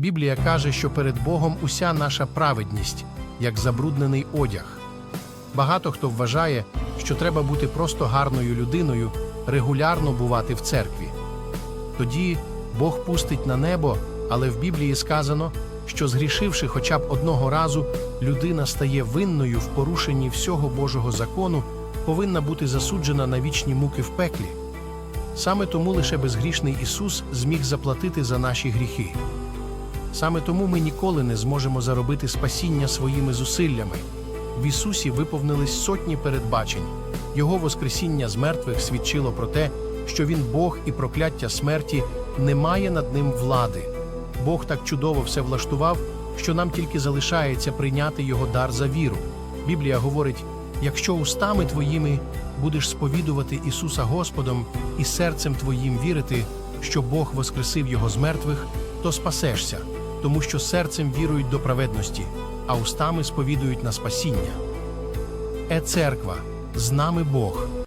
Біблія каже, що перед Богом уся наша праведність, як забруднений одяг. Багато хто вважає, що треба бути просто гарною людиною, регулярно бувати в церкві. Тоді Бог пустить на небо, але в Біблії сказано, що згрішивши хоча б одного разу, людина стає винною в порушенні всього Божого закону, повинна бути засуджена на вічні муки в пеклі. Саме тому лише безгрішний Ісус зміг заплатити за наші гріхи. Саме тому ми ніколи не зможемо заробити спасіння своїми зусиллями. В Ісусі виповнились сотні передбачень. Його Воскресіння з мертвих свідчило про те, що Він Бог і прокляття смерті не має над ним влади. Бог так чудово все влаштував, що нам тільки залишається прийняти Його дар за віру. Біблія говорить: якщо устами твоїми будеш сповідувати Ісуса Господом і серцем твоїм вірити, що Бог воскресив Його з мертвих, то спасешся, тому що серцем вірують до праведності, а устами сповідують на спасіння. Е церква, з нами Бог.